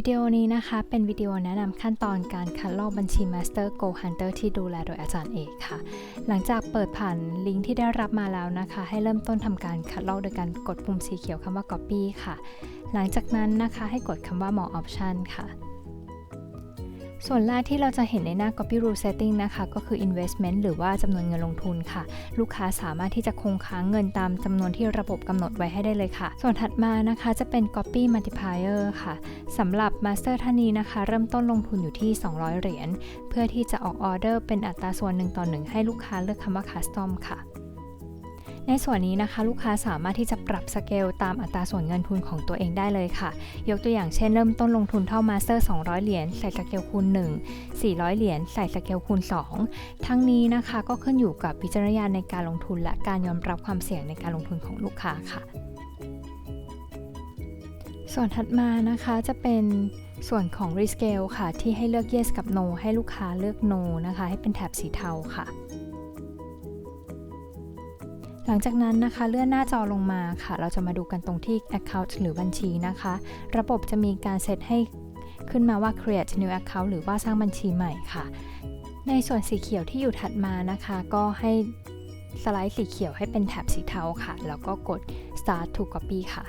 วิดีโอนี้นะคะเป็นวิดีโอแนะนำขั้นตอนการคัดลอกบัญชี Master Go Hunter ที่ดูแลโดยอาจารย์เอกค่ะ หลังจากเปิดผ่านลิงก์ที่ได้รับมาแล้วนะคะ ให้เริ่มต้นทำการคัดลอกโดยการกดปุ่มสีเขียวคำว่า Copy ค่ะ หลังจากนั้นนะคะให้กดคำว่า More Option ค่ะ ส่วนแรกที่เราจะเห็นในหน้า Copy Rule Setting นะคะ ก็คือ Investment หรือว่าจำนวนเงินลงทุนค่ะ ลูกค้าสามารถที่จะคงค้างเงินตามจำนวนที่ระบบกำหนดไว้ให้ได้เลยค่ะ ส่วนถัดมานะคะจะเป็น Copy Multiplier ค่ะสำหรับ Master ท่านนี้นะคะ เริ่มต้นลงทุนอยู่ที่ 200 เหรียญ เพื่อที่จะออกออเดอร์เป็นอัตราส่วน1ต่อ1ให้ลูกค้าเลือกคำว่า Custom ค่ะ ในส่วนนี้นะคะลูกค้าสามารถที่จะปรับสเกลตามอัตราส่วนเงินทุนของตัวเองได้เลยค่ะ ยกตัวอย่างเช่นเริ่มต้นลงทุนเท่ามาสเตอร์ 200 เหรียญใส่สเกลคูณ 1 400 เหรียญใส่สเกลคูณ 2 ทั้งนี้นะคะก็ขึ้นอยู่กับวิจารณญาณในการลงทุน และการยอมรับความเสี่ยงในการลงทุนของลูกค้าค่ะ ส่วนถัดมานะคะจะเป็นส่วนของ Rescale ค่ะ ที่ให้เลือก Yes กับ No ให้ลูกค้าเลือก No นะคะ ให้เป็นแถบสีเทาค่ะ หลังจากนั้นนะคะเลื่อนหน้าจอลงมาค่ะ เราจะมาดูกันตรงที่ Account หรือบัญชีนะคะ ระบบจะมีการเซตให้ขึ้นมาว่า create new account หรือว่าสร้างบัญชีใหม่ค่ะ ในส่วนสีเขียวที่อยู่ถัดมานะคะ ก็ให้สไลด์สีเขียวให้เป็นแถบสีเทาค่ะ แล้วก็กด start to copy ค่ะ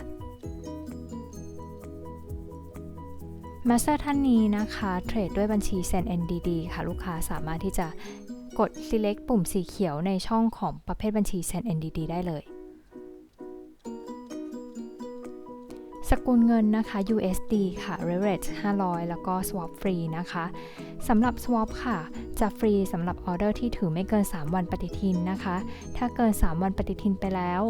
มาสเตอร์ท่านนี้นะคะ เทรดด้วยบัญชี Send NDD ค่ะ ลูกค้าสามารถที่จะ กด select ปุ่มสีเขียวในช่องของประเภทบัญชี Send NDD ได้เลย สกุลเงินนะคะ USD ค่ะ leverage 500 แล้วก็ swap ฟรีนะคะสำหรับ swap ค่ะ จะฟรีสำหรับออเดอร์ที่ถือไม่เกิน 3 วันปฏิทินนะคะ ถ้าเกิน 3 วันปฏิทินไปแล้ว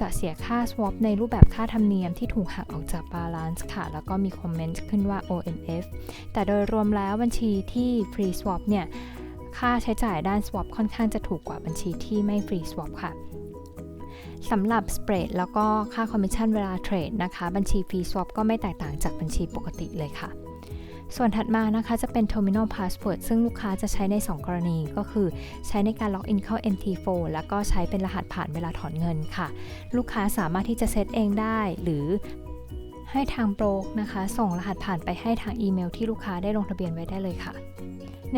จะเสียค่า swap ในรูปแบบค่าธรรมเนียมที่ถูกหักออกจาก balance ค่ะ แล้วก็มีคอมเมนต์ขึ้นว่า ONF แต่โดยรวมแล้วบัญชีที่ free swap เนี่ย ค่าใช้จ่ายด้าน swap ค่อนข้างจะถูกกว่าบัญชีที่ไม่ free swap ค่ะสำหรับ spread แล้วก็ค่าคอมมิชชั่นเวลาเทรดนะคะ บัญชี free swap ก็ไม่แตกต่างจากบัญชีปกติเลยค่ะ ส่วนถัดมานะคะจะเป็น terminal password ซึ่งลูกค้าจะใช้ใน 2 กรณีก็คือ ใช้ในการล็อกอินเข้า MT4 แล้วก็ใช้เป็นรหัสผ่านเวลาถอนเงินค่ะ ลูกค้าสามารถที่จะเซตเองได้ หรือให้ทางโบรกนะคะ ส่งรหัสผ่านไปให้ทางอีเมลที่ลูกค้าได้ลงทะเบียนไว้ได้เลยค่ะ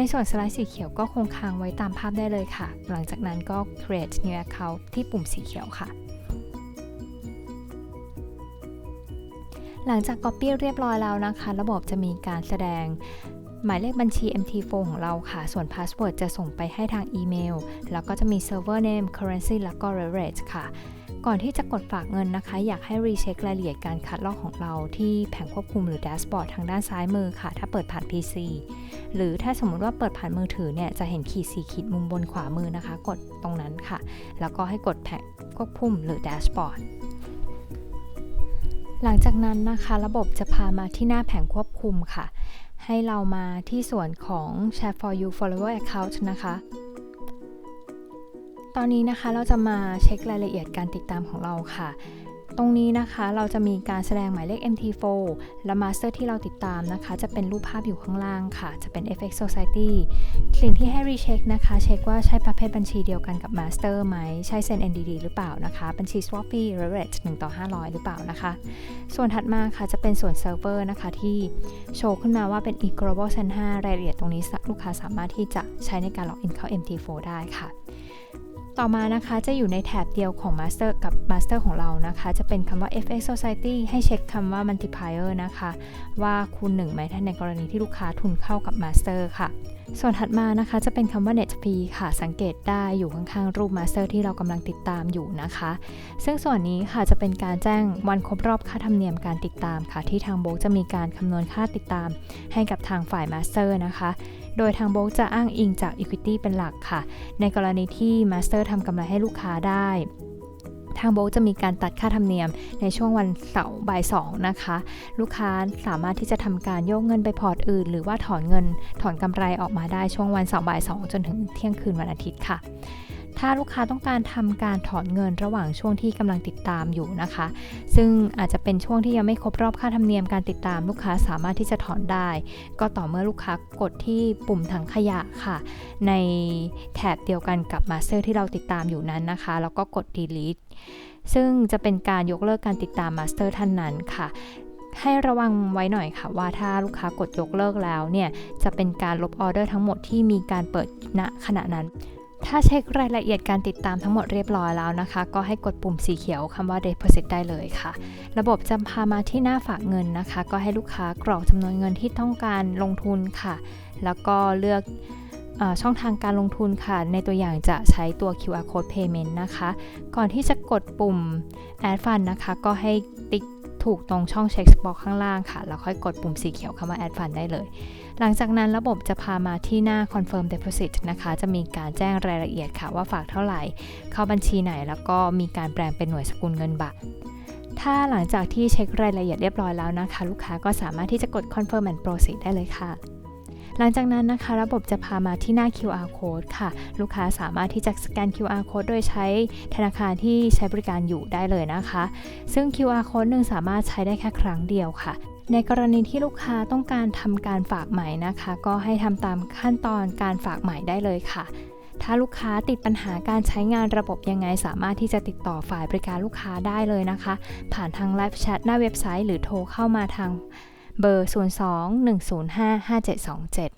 ในส่วนสไลด์สีเขียวก็คงค้างไว้ตามภาพได้เลยค่ะ หลังจากนั้นก็ create new account ที่ปุ่มสีเขียวค่ะ หลังจาก Copy เรียบร้อยแล้วนะคะ ระบบจะมีการแสดงหมายเลขบัญชี MT4 ของเราค่ะ ส่วน Password จะส่งไปให้ทางอีเมล แล้วก็จะมี Server Name Currency แล้วก็ Leverage ค่ะ ก่อนที่จะกดฝากเงินนะคะ อยากให้รีเช็ครายละเอียดการคัดลอกของเราที่แผงควบคุมหรือแดชบอร์ดทางด้านซ้ายมือค่ะ ถ้าเปิดผ่าน PC หรือถ้าสมมุติว่าเปิดผ่านมือถือเนี่ยจะเห็นขีดสีขีดมุมบนขวามือนะคะ กดตรงนั้นค่ะ แล้วก็ให้กดแผงควบคุมหรือแดชบอร์ดหลังจากนั้นนะคะระบบจะพามาที่หน้าแผงควบคุมค่ะ ให้เรามาที่ส่วนของ Share for You Follower Account นะคะ ตอนนี้นะคะเราจะมาเช็ครายละเอียดการติดตามของเราค่ะ ตรงนี้นะคะเราจะมีการแสดงหมายเลข MT4 และ Master ที่เราติดตามนะคะ จะเป็นรูปภาพอยู่ข้างล่างค่ะ จะเป็น FX Society สิ่งที่ให้รีเช็คนะคะ เช็คว่าใช่ประเภทบัญชีเดียวกันกับ Master ไหม ใช่ Send NDD หรือเปล่านะคะ บัญชี Swap Fee Leverage 1ต่อ 500 หรือเปล่านะคะ ส่วนถัดมาค่ะจะเป็นส่วนเซิร์ฟเวอร์นะคะที่โชว์ขึ้นมาว่าเป็น e-global Sen 5รายละเอียดตรงนี้ลูกค้าสามารถที่จะใช้ในการล็อกอินเข้า MT4 ได้ค่ะ ต่อมานะคะจะอยู่ในแถบเดียวของ Master กับ Master ของเรานะคะ จะเป็นคำว่า FX Society ให้เช็คคำว่า Multiplier นะคะ ว่าคูณ1ไหมถ้าในกรณีที่ลูกค้าทุนเข้ากับ Master ค่ะ ส่วนถัดมานะคะจะเป็นคำว่า Net Fee ค่ะ สังเกตได้อยู่ข้างๆรูป Master ที่เรากำลังติดตามอยู่นะคะ ซึ่งส่วนนี้ค่ะจะเป็นการแจ้งวันครบรอบค่าธรรมเนียมการติดตามค่ะ ที่ทางโบกจะมีการคำนวณค่าติดตาม ให้กับทางฝ่าย Master นะคะ โดยทางโบกจะอ้างอิงจาก Equity เป็นหลักค่ะ ในกรณีที่ Master ทำกำไรให้ลูกค้าได้ ทางโบกจะมีการตัดค่าธรรมเนียมในช่วงวันเสาร์บ่ายสองนะคะ ลูกค้าสามารถที่จะทำการโยกเงินไปพอร์ตอื่น หรือว่าถอนเงินถอนกำไรออกมาได้ช่วงวันเสาร์บ่ายสองจนถึงเที่ยงคืนวันอาทิตย์ค่ะ ถ้าลูกค้าต้องการทำการถอนเงินระหว่างช่วงที่กำลังติดตามอยู่นะคะ ซึ่งอาจจะเป็นช่วงที่ยังไม่ครบรอบค่าธรรมเนียมการติดตามลูกค้าสามารถที่จะถอนได้ ก็ต่อเมื่อลูกค้ากดที่ปุ่มถังขยะค่ะ ในแถบเดียวกันกับ Master ที่เราติดตามอยู่นั้นนะคะ แล้วก็กด delete ซึ่งจะเป็นการยกเลิกการติดตาม Master ท่านนั้นค่ะให้ระวังไว้หน่อยค่ะว่าถ้าลูกค้ากดยกเลิกแล้วเนี่ย จะเป็นการลบออเดอร์ทั้งหมดที่มีการเปิดณขณะนั้น ถ้าเช็ครายละเอียดการติดตามทั้งหมดเรียบร้อยแล้วนะคะ ก็ให้กดปุ่มสีเขียวคำว่า deposit ได้เลยค่ะ ระบบจะพามาที่หน้าฝากเงินนะคะ ก็ให้ลูกค้ากรอกจำนวนเงินที่ต้องการลงทุนค่ะ แล้วก็เลือกช่องทางการลงทุนค่ะ ในตัวอย่างจะใช้ตัว QR code payment นะคะ ก่อนที่จะกดปุ่ม add fund นะคะ ก็ให้ติ๊ก ถูกตรงช่องเช็คบ็อกข้างล่างค่ะ แล้วค่อยกดปุ่มสีเขียวคำว่า add fund ได้เลย หลังจากนั้นระบบจะพามาที่หน้า confirm deposit นะคะ จะมีการแจ้งรายละเอียดค่ะว่าฝากเท่าไหร่ เข้าบัญชีไหน แล้วก็มีการแปลงเป็นหน่วยสกุลเงินบาทถ้าหลังจากที่เช็ครายละเอียดเรียบร้อยแล้วนะคะ ลูกค้าก็สามารถที่จะกด confirm and proceed ได้เลยค่ะ หลังจากนั้นนะคะ ระบบจะพามาที่หน้า QR code ค่ะ ลูกค้าสามารถที่จะสแกน QR code โดยใช้ธนาคารที่ใช้บริการอยู่ได้เลยนะคะ ซึ่ง QR code หนึ่งสามารถใช้ได้แค่ครั้งเดียวค่ะในกรณีที่ลูกค้าต้องการทำการฝากใหม่นะคะ ก็ให้ทำตามขั้นตอนการฝากใหม่ได้เลยค่ะ ถ้าลูกค้าติดปัญหาการใช้งานระบบยังไง สามารถที่จะติดต่อฝ่ายบริการลูกค้าได้เลยนะคะ ผ่านทางไลฟ์แชทหน้าเว็บไซต์ หรือโทรเข้ามาทาง เบอร์ 02 105 5727